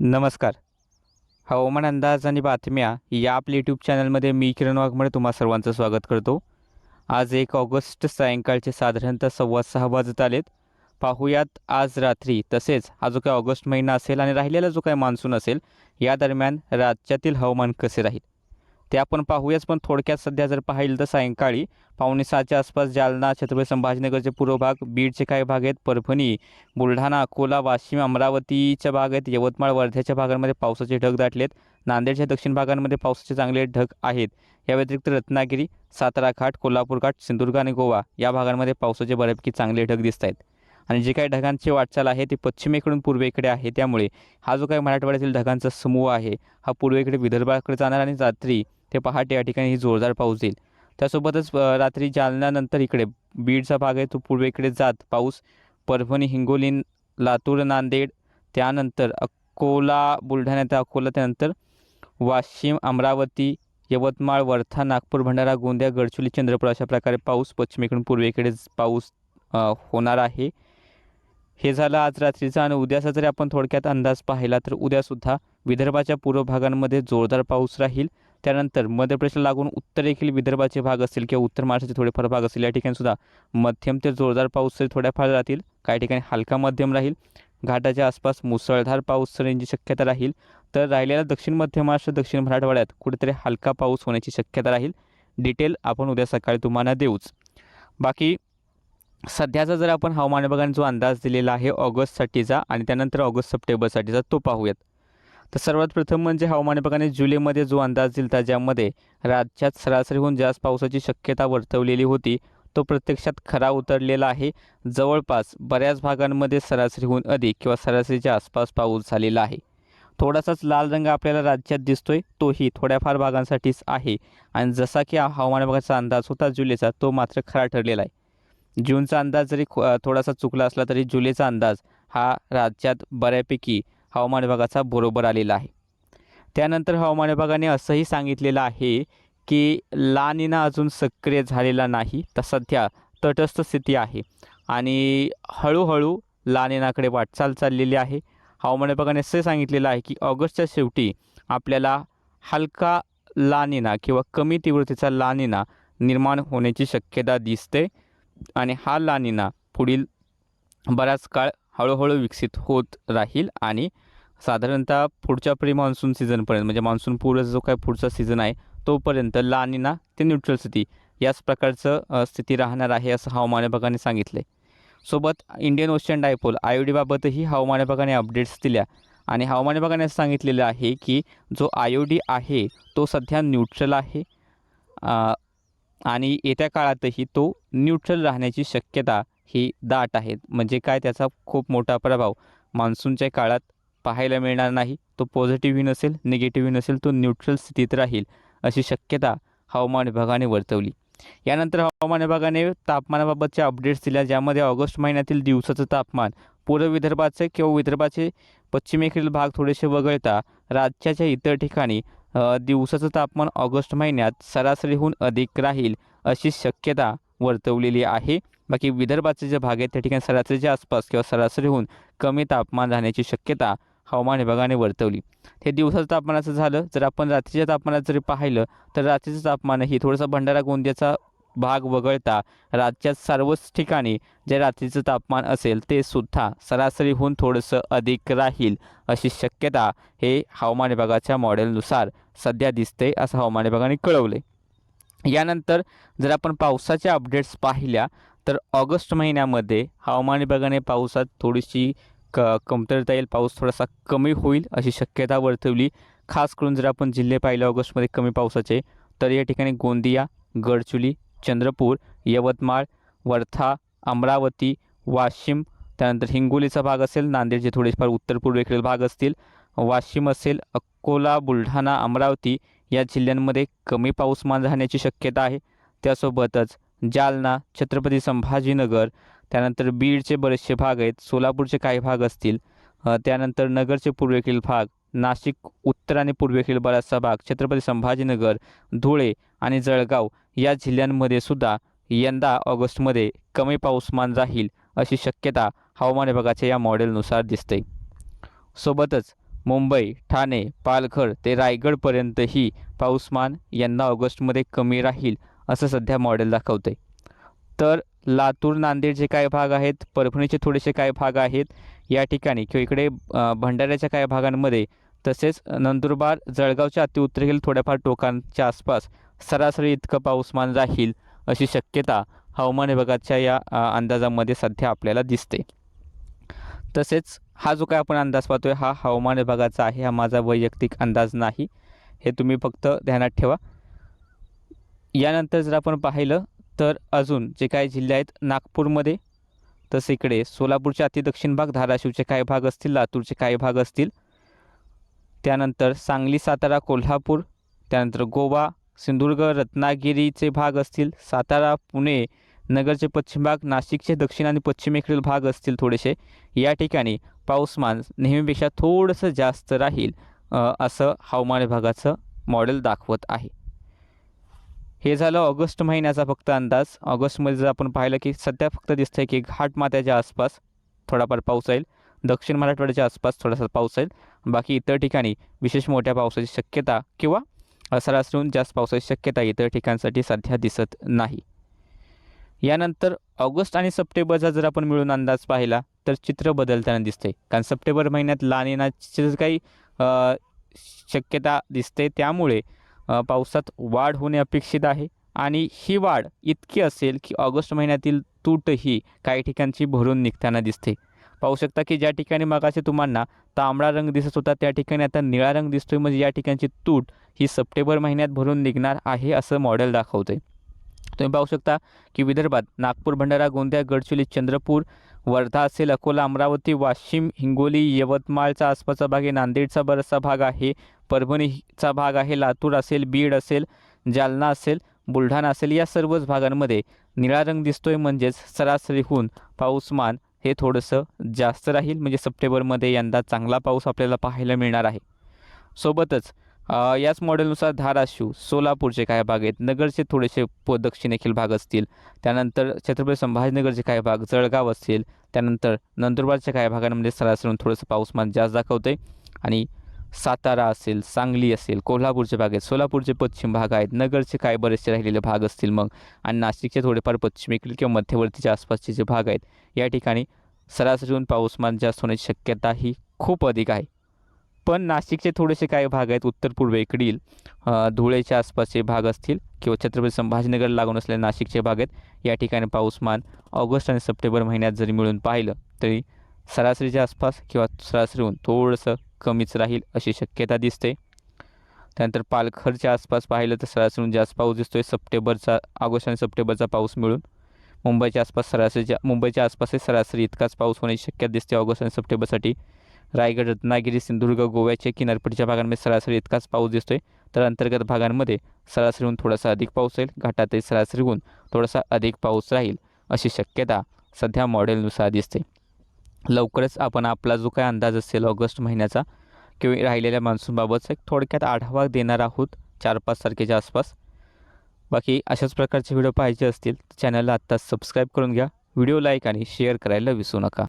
नमस्कार. हवामान अंदाज आणि बातम्या या आपल्या यूट्यूब चॅनलमध्ये मी किरण वाघमळे तुम्हा सर्वांचं स्वागत करतो. आज एक ऑगस्ट सायंकाळचे साधारणतः सव्वा सहा वाजत आलेत. पाहूयात आज रात्री तसेच हा जो काही ऑगस्ट महिना असेल आणि राहिलेला जो काही मान्सून असेल या दरम्यान राज्यातील हवामान कसे राहील? ते आपण पाहूयाच पण थोडक्यात सध्या जर पाहिलं तर सायंकाळी पावणे सहाच्या आसपास जालना छत्रपती संभाजीनगरचे पूर्व भाग बीडचे काही भाग आहेत. परभणी बुलढाणा अकोला वाशिम अमरावतीच्या भाग आहेत. यवतमाळ वर्ध्याच्या भागांमध्ये पावसाचे ढग दाटलेत. नांदेडच्या दक्षिण भागांमध्ये पावसाचे चांगले ढग आहेत. या व्यतिरिक्त रत्नागिरी सातारा घाट कोल्हापूर घाट सिंधुदुर्ग आणि गोवा या भागांमध्ये पावसाचे बऱ्यापैकी चांगले ढग दिसत आहेत. आणि जे काही ढगांची वाटचाल आहे ती पश्चिमेकडून पूर्वेकडे आहे. त्यामुळे हा जो काही मराठवाड्यातील ढगांचा समूह आहे हा पूर्वेकडे विदर्भाकडे जाणार आणि रात्री ते पहाटे या ठिकाणी ही जोरदार पाऊस येईल. त्यासोबतच रात्री जालन्यानंतर इकडे बीडचा भाग आहे तो पूर्वेकडे जात पाऊस परभणी हिंगोली लातूर नांदेड त्यानंतर अकोला बुलढाणा त्या अकोला त्यानंतर वाशिम अमरावती यवतमाळ वर्धा नागपूर भंडारा गोंदिया गडचिरोली चंद्रपूर अशा प्रकारे पाऊस पश्चिमेकडून पूर्वेकडे पाऊस होणार आहे. हे झालं आज रात्रीचा आणि उद्याचा जरी आपण थोडक्यात अंदाज पाहिला तर उद्यासुद्धा विदर्भाच्या पूर्व भागांमध्ये जोरदार पाऊस राहील. त्यानंतर मध्य प्रदेशला लागून उत्तरेखील विदर्भाचे भाग असतील किंवा उत्तर महाराष्ट्राचे थोडेफार भाग असतील. या ठिकाणी सुद्धा मध्यम ते जोरदार पाऊस तरी थोड्याफार राहतील. काही ठिकाणी हलका मध्यम राहील. घाटाच्या आसपास मुसळधार पाऊस सरींची शक्यता राहील. तर राहिलेला दक्षिण मध्य महाराष्ट्र दक्षिण मराठवाड्यात कुठेतरी हलका पाऊस होण्याची शक्यता राहील. डिटेल आपण उद्या सकाळी तुम्हाला देऊच. बाकी सध्याचा जर आपण हवामान विभागाने जो अंदाज दिलेला आहे ऑगस्टसाठीचा आणि त्यानंतर ऑगस्ट सप्टेंबरसाठीचा तो पाहूयात. तर सर्वात प्रथम म्हणजे हवामान विभागाने जुलैमध्ये जो अंदाज दिला ज्यामध्ये राज्यात सरासरीहून जास्त पावसाची शक्यता वर्तवलेली होती तो प्रत्यक्षात खरा उतरलेला आहे. जवळपास बऱ्याच भागांमध्ये सरासरीहून अधिक किंवा सरासरीच्या आसपास पाऊस झालेला आहे. थोडासाच लाल रंग आपल्याला राज्यात दिसतोय तोही थोड्याफार भागांसाठीच आहे. आणि जसा की हवामान विभागाचा अंदाज होता जुलैचा तो मात्र खरा ठरलेला आहे. जूनचा अंदाज जरी खो- थोडासा चुकला असला तरी जुलैचा अंदाज हा राज्यात बऱ्यापैकी हवामान विभागाचा बरोबर आलेला आहे. त्यानंतर हवामान विभागाने असंही सांगितलेलं आहे की लानिना अजून सक्रिय झालेला नाही तर सध्या तटस्थ स्थिती आहे आणि हळूहळू लानिनाकडे वाटचाल चाललेली आहे. हवामान विभागाने असं सांगितलेलं आहे की ऑगस्टच्या शेवटी आपल्याला हलका लानिना किंवा कमी तीव्रतेचा लानिना निर्माण होण्याची शक्यता दिसते आणि हा लानिना पुढील बराच काळ हळूहळू विकसित होत राहील आणि साधारणतः पुढच्या प्री मान्सून सीझनपर्यंत म्हणजे मान्सून पूर्व जो काय पुढचा सीझन आहे तोपर्यंत लानिना ते न्यूट्रल स्थिती याच प्रकारचं स्थिती राहणार आहे असं हवामान विभागाने सांगितलं आहे सोबत इंडियन ओशन डायपोल आय डीबाबतही हवामान विभागाने अपडेट्स दिल्या. आणि हवामान विभागाने सांगितलेलं आहे की जो आय ओ डी आहे तो सध्या न्यूट्रल आहे. आणि येत्या काळातही तो न्यूट्रल राहण्याची शक्यता ही दाट आहेत. म्हणजे काय त्याचा खूप मोठा प्रभाव मान्सूनच्या काळात पाहायला मिळणार नाही. तो पॉझिटिव्हही नसेल निगेटिव्हही नसेल तो न्यूट्रल स्थितीत राहील अशी शक्यता हवामान विभागाने वर्तवली. यानंतर हवामान विभागाने तापमानाबाबतचे अपडेट्स दिल्या ज्यामध्ये ऑगस्ट महिन्यातील दिवसाचं तापमान पूर्व विदर्भाचे किंवा विदर्भाचे पश्चिमेकडील भाग थोडेसे वगळता राज्याच्या इतर ठिकाणी दिवसाचं तापमान ऑगस्ट महिन्यात सरासरीहून अधिक राहील अशी शक्यता वर्तवलेली आहे. बाकी विदर्भाचे जे भाग आहेत त्या ठिकाणी सरासरीच्या आसपास किंवा सरासरीहून कमी तापमान राहण्याची शक्यता हवामान विभागाने वर्तवली. हे दिवसाचं तापमानाचं झालं जर आपण रात्रीच्या तापमानात जरी पाहिलं तर रात्रीचं तापमानही थोडंसं भंडारा गोंदियाचा भाग वगळता राज्यात सर्वच ठिकाणी जे रात्रीचं तापमान असेल ते सुद्धा सरासरीहून थोडंसं अधिक राहील अशी शक्यता हे हवामान विभागाच्या मॉडेलनुसार सध्या दिसते असं हवामान विभागाने कळवले यानंतर जर आपण पावसाच्या अपडेट्स पाहिल्या तर ऑगस्ट महिन्यामध्ये हवामान विभागाने पावसात थोडीशी क कमतरता येईल. पाऊस थोडासा कमी होईल अशी शक्यता वर्तवली. खास करून जर आपण जिल्हे पाहिले ऑगस्टमध्ये कमी पावसाचे तर या ठिकाणी गोंदिया गडचुली चंद्रपूर यवतमाळ वर्धा अमरावती वाशिम त्यानंतर हिंगोलीचा भाग असेल नांदेडचे थोडेफार उत्तर पूर्वेकडील भाग असतील वाशिम असेल अकोला बुलढाणा अमरावती या जिल्ह्यांमध्ये कमी पाऊसमान राहण्याची शक्यता आहे. त्यासोबतच जालना छत्रपती संभाजीनगर त्यानंतर बीडचे बरेचसे भाग आहेत. सोलापूरचे काही भाग असतील. त्यानंतर नगरचे पूर्वेकडील भाग नाशिक उत्तर आणि पूर्वेकडील बराचसा भाग छत्रपती संभाजीनगर धुळे आणि जळगाव या जिल्ह्यांमध्ये सुद्धा यंदा ऑगस्टमध्ये कमी पाऊसमान राहील अशी शक्यता हवामान विभागाच्या या मॉडेलनुसार दिसते. सोबतच मुंबई ठाणे पालघर ते रायगडपर्यंतही पाऊसमान यंदा ऑगस्टमध्ये कमी राहील असं सध्या मॉडेल दाखवतं आहे तर लातूर नांदेडचे काय भाग आहेत परभणीचे थोडेसे काय भाग आहेत या ठिकाणी किंवा इकडे भंडाऱ्याच्या काही भागांमध्ये तसेच नंदुरबार जळगावच्या अतिउत्तरेतील थोड्याफार टोकांच्या आसपास सरासरी इतकं पाऊसमान राहील अशी शक्यता हवामान विभागाच्या या अंदाजामध्ये सध्या आपल्याला दिसते. तसेच हा जो काय आपण अंदाज पाहतोय हा हवामान विभागाचा आहे हा माझा वैयक्तिक अंदाज नाही. हे तुम्ही फक्त ध्यानात ठेवा. यानंतर जर आपण पाहिलं तर अजून जे काही जिल्हे आहेत नागपूरमध्ये तसं इकडे सोलापूरचे अतिदक्षिण भाग धाराशिवचे काही भाग असतील लातूरचे काही भाग असतील. त्यानंतर सांगली सातारा कोल्हापूर त्यानंतर गोवा सिंधुदुर्ग रत्नागिरीचे भाग असतील सातारा पुणे नगरचे पश्चिम भाग नाशिकचे दक्षिण आणि पश्चिमेकडील भाग असतील थोडेसे. या ठिकाणी पाऊसमान नेहमीपेक्षा थोडंसं जास्त राहील असं हवामान विभागाचं मॉडेल दाखवत आहे. हे झालं ऑगस्ट महिन्याचा फक्त अंदाज. ऑगस्टमध्ये जर आपण पाहिलं की सध्या फक्त दिसतंय की घाटमात्याच्या आसपास थोडाफार पाऊस येईल. दक्षिण मराठवाड्याच्या आसपास थोडासा पाऊस येईल. बाकी इतर ठिकाणी विशेष मोठ्या पावसाची शक्यता किंवा सरासरीहून जास्त पावसाची शक्यता इतर ठिकाणसाठी सध्या दिसत नाही. यानंतर ऑगस्ट आणि सप्टेंबरचा जर आपण मिळून अंदाज पाहिला तर चित्र बदलताना दिसते कारण सप्टेंबर महिन्यात लान येण्याची काही शक्यता दिसते त्यामुळे पावसात वाढ होणे अपेक्षित आहे. आणि ही वाढ इतकी असेल की ऑगस्ट महिन्यातील तूटही काही ठिकाणची भरून निघताना दिसते. पाहू शकता की ज्या ठिकाणी मगाशी तुम्हाला तांबडा रंग दिसत होता त्या ठिकाणी आता निळा रंग दिसतोय. म्हणजे या ठिकाणची तूट ही सप्टेंबर महिन्यात भरून निघणार आहे असं मॉडेल दाखवते तुम्ही पाहू शकता की विदर्भात नागपूर भंडारा गोंदिया गडचिरोली चंद्रपूर वर्धा असेल अकोला अमरावती वाशिम हिंगोली यवतमाळचा आसपासचा भाग आहे. नांदेडचा बराचसा भाग आहे. परभणीचा भाग आहे. लातूर असेल बीड असेल जालना असेल बुलढाणा असेल या सर्वच भागांमध्ये निळा रंग दिसतोय. म्हणजेच सरासरीहून पाऊसमान हे थोडंसं जास्त राहील. म्हणजे सप्टेंबरमध्ये यंदा चांगला पाऊस आपल्याला पाहायला मिळणार आहे. सोबतच याच मॉडेलनुसार धाराशिव सोलापूरचे काही भाग आहेत. नगरचे थोडेसे प दक्षिणेखील भाग असतील. त्यानंतर छत्रपती संभाजीनगरचे काही भाग जळगाव असेल त्यानंतर नंदुरबारच्या काही भागांमध्ये सरासरीहून थोडंसं पाऊसमान जास्त दाखवतं आहे आणि सातारा असेल सांगली असेल कोल्हापूरचे भाग आहेत. सोलापूरचे पश्चिम भाग आहेत. नगरचे काय बरेचसे राहिलेले भाग असतील मग. आणि नाशिकचे थोडेफार पश्चिमेकडील किंवा मध्यवर्तीच्या आसपासचे जे भाग आहेत या ठिकाणी सरासरीहून पाऊसमान जास्त होण्याची शक्यता ही खूप अधिक आहे. पण नाशिकचे थोडेसे काही भाग आहेत. उत्तर पूर्वेकडील धुळेच्या आसपासचे भाग असतील किंवा छत्रपती संभाजीनगर लागून असलेले नाशिकचे भाग आहेत. या ठिकाणी पाऊसमान ऑगस्ट आणि सप्टेंबर महिन्यात जरी मिळून पाहिलं तरी सरासरीच्या आसपास किंवा सरासरीहून थोडंसं कमीच राहील अशी शक्यता दिसते. त्यानंतर पालघरच्या आसपास पाहिलं तर सरासरीहून जास्त पाऊस दिसतोय. सप्टेंबरचा ऑगस्ट आणि सप्टेंबरचा पाऊस मिळून मुंबईच्या आसपास सरासरीच्या मुंबईच्या आसपासही सरासरी इतकाच पाऊस होण्याची शक्यता दिसते ऑगस्ट आणि सप्टेंबरसाठी. रायगड रत्नागिरी सिंधुदुर्ग गोव्याच्या किनारपट्टीच्या भागांमध्ये सरासरी इतकाच पाऊस दिसतोय. तर अंतर्गत भागांमध्ये सरासरीहून थोडासा अधिक पाऊस राहील घाटातही सरासरीहून थोडासा अधिक पाऊस राहील अशी शक्यता सध्या मॉडेलनुसार दिसते. लवकरच आपण आपला जो काय अंदाज असेल ऑगस्ट महिन्याचा किंवा राहिलेल्या मान्सूनबाबतचा एक थोडक्यात आढावा देणार आहोत चार पाच तारखेच्या आसपास. बाकी अशाच प्रकारचे व्हिडिओ पाहिजे असतील तर चॅनलला आत्ताच सबस्क्राईब करून घ्या. व्हिडिओ लाईक आणि शेअर करायला विसरू नका.